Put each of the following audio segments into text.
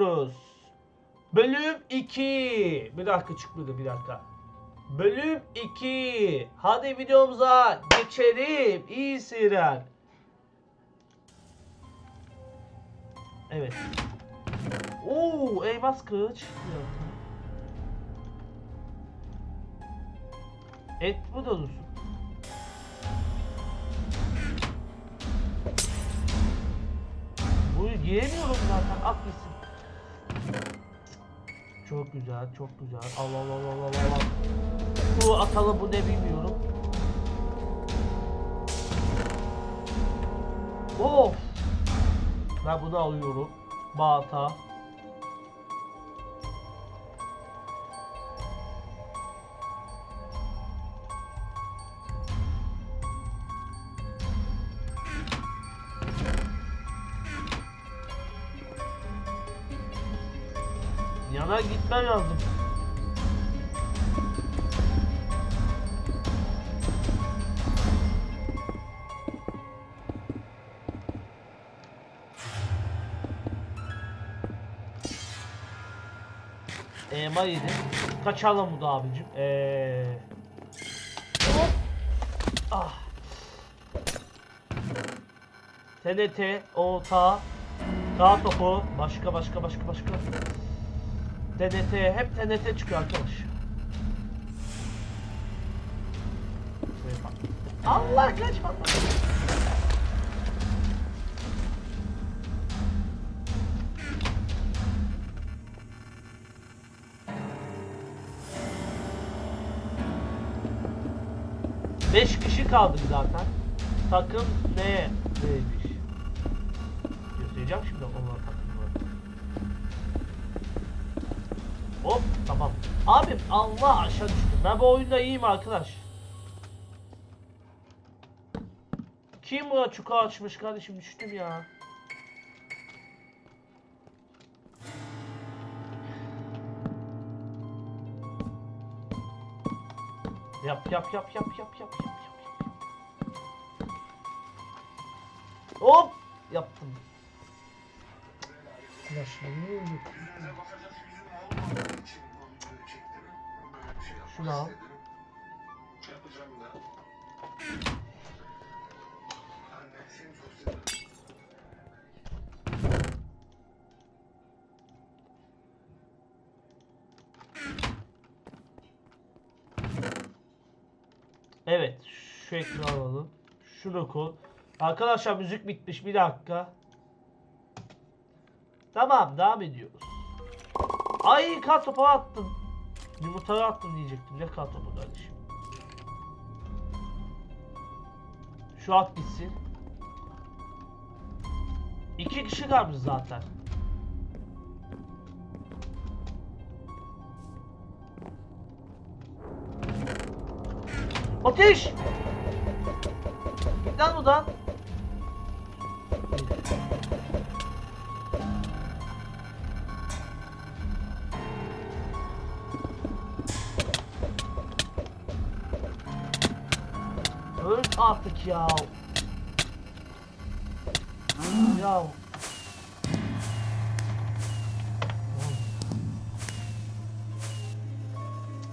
oynuyoruz. Bölüm 2. Bir dakika çıkmadı bir dakika. Bölüm 2. Hadi videomuza geçelim. İyi seyirler. Evet. Oo, elmas kılıç. Et bu dolusu. Bu yiyemiyorum zaten. At gitsin. Çok güzel, çok güzel. Allah Allah Allah Allah Allah. Bu atalım bu ne bilmiyorum. Of. Ben bunu alıyorum. Balta. Yana gitmem lazım. Elma yedim. Kaçalım bu da abicim. Eee. Hop. Ah. TNT, OTA, Dağ topu, başka başka başka başka. TNT, hep TNT çıkıyor arkadaş. Allah kaçma. Beş kişi kaldık zaten. Takım ne neymiş? Göstereceğim şimdi onlar Hop tamam. Abim Allah aşağı düştüm. Ben bu oyunda iyiyim arkadaş. Kim bu çukur açmış kardeşim düştüm ya. Yap yap yap yap yap yap yap yap. yap. Hop yaptım. Arkadaşlar ne oldu? Şunu al. Evet, şu ekranı alalım. Şunu koy. Arkadaşlar müzik bitmiş. Bir dakika. Tamam, devam ediyoruz. Ay kar attım. Yumurtayı attım diyecektim. Ne kar kardeşim. Şu at gitsin. İki kişi kalmış zaten. Ateş! Git lan buradan. Artık ya. Ya.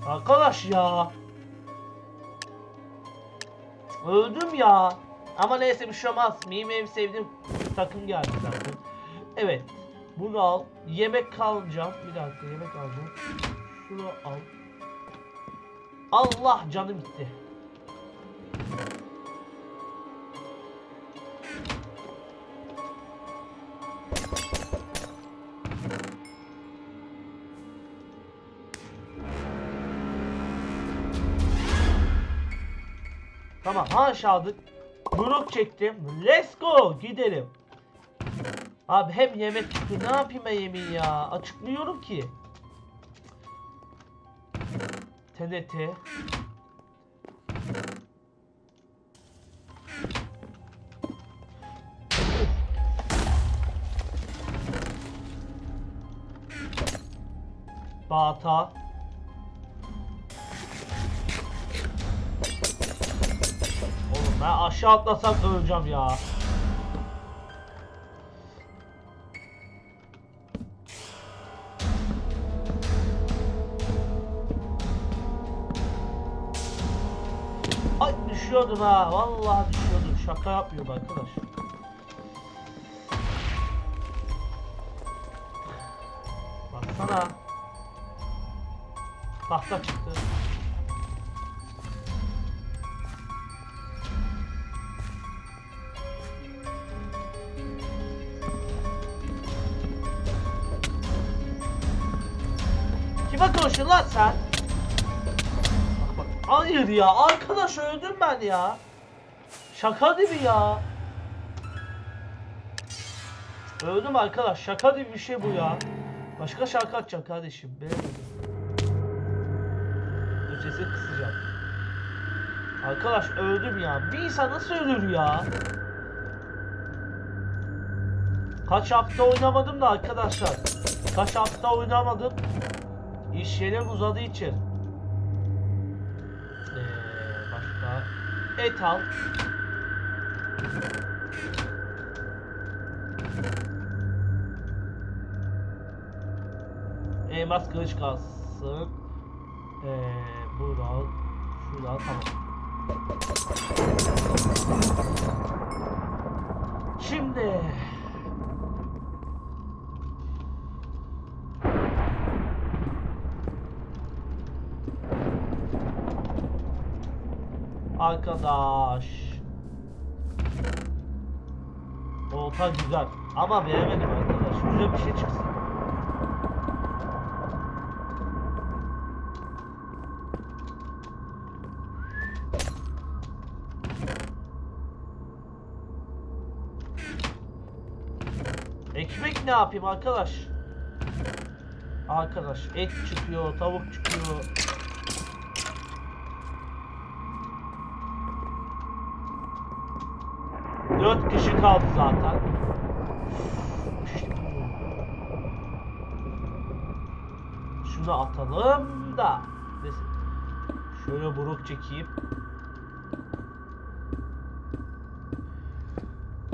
Arkadaş ya. Öldüm ya. Ama neyse bir şey olmaz. Benim en sevdiğim takım geldi zaten. Evet. Bunu al. Yemek kalacağım. Bir dakika yemek alacağım. Şunu al. Allah canım gitti. Tamam haş aldık. Buruk çektim. Let's go. Gidelim. Abi hem yemek çıktı. Ne yapayım ben yemeği ya? Açıklıyorum ki. TNT. Bata. Ben aşağı atlasam öleceğim ya. Ay düşüyordum ha. Vallahi düşüyordum. Şaka yapmıyorum arkadaş. Baksana. Tahta çıktı. Konuşuyorsun lan sen? Hayır ya arkadaş öldüm ben ya. Şaka mi ya? Öldüm arkadaş şaka gibi bir şey bu ya. Başka şarkı açacağım kardeşim. Beğenmedim. Ötesi kısacağım. Arkadaş öldüm ya. Bir insan nasıl ölür ya? Kaç hafta oynamadım da arkadaşlar. Kaç hafta oynamadım. İş yerim uzadığı için. Ee, başka. Et al. Elmas kılıç kalsın. Ee, buradan. Şuradan tamam. Şimdi. Arkadaş. Olta güzel. Ama beğenmedim arkadaş. Güzel bir şey çıksın. Ekmek ne yapayım arkadaş? Arkadaş et çıkıyor, tavuk çıkıyor. Kişi kaldı zaten. Şunu atalım da. Şöyle buruk çekeyim.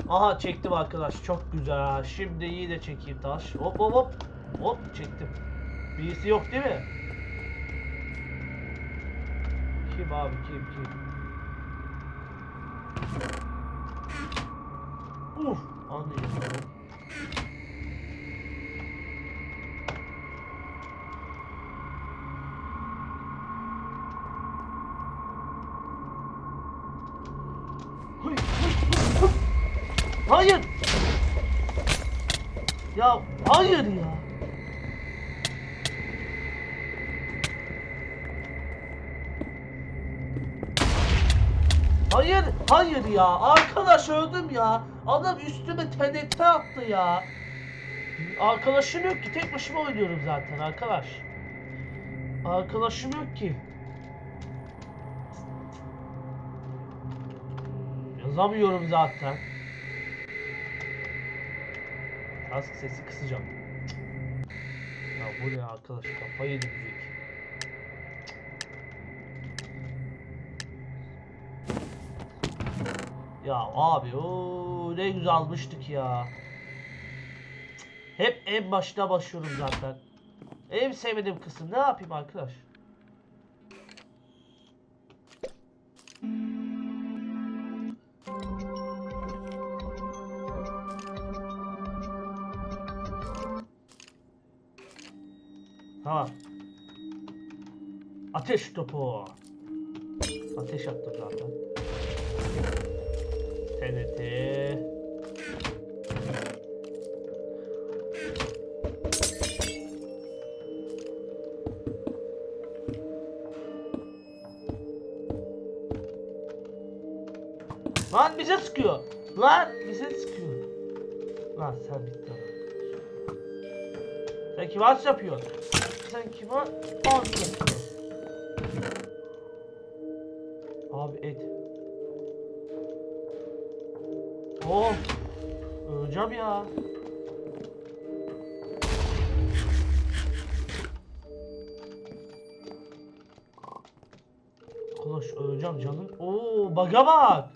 Aha çektim arkadaş çok güzel. Şimdi iyi de çekeyim taş. Hop hop hop. Hop çektim. Birisi yok değil mi? Kim abi kim kim? Uf hıy. Hayır. Ya hayır ya. Hayır, hayır ya. Arkadaş öldüm ya. Adam üstüme TNT attı ya. Arkadaşım yok ki. Tek başıma oynuyorum zaten arkadaş. Arkadaşım yok ki. Yazamıyorum zaten. Kask sesi kısacağım. Ya bu ne arkadaş kafayı yedi Ya abi o ne güzel almıştık ya. Hep en başta başlıyorum zaten. En sevmediğim kısım ne yapayım arkadaş? Tamam. Ateş topu. Ateş attım zaten. TNT. Lan bize sıkıyor. Lan bize sıkıyor. Lan sen bitti lan. Sen kime aç yapıyorsun? Sen yapıyorsun? Abi et. Öleceğim ya. Arkadaş öleceğim canım. Oo baga bak.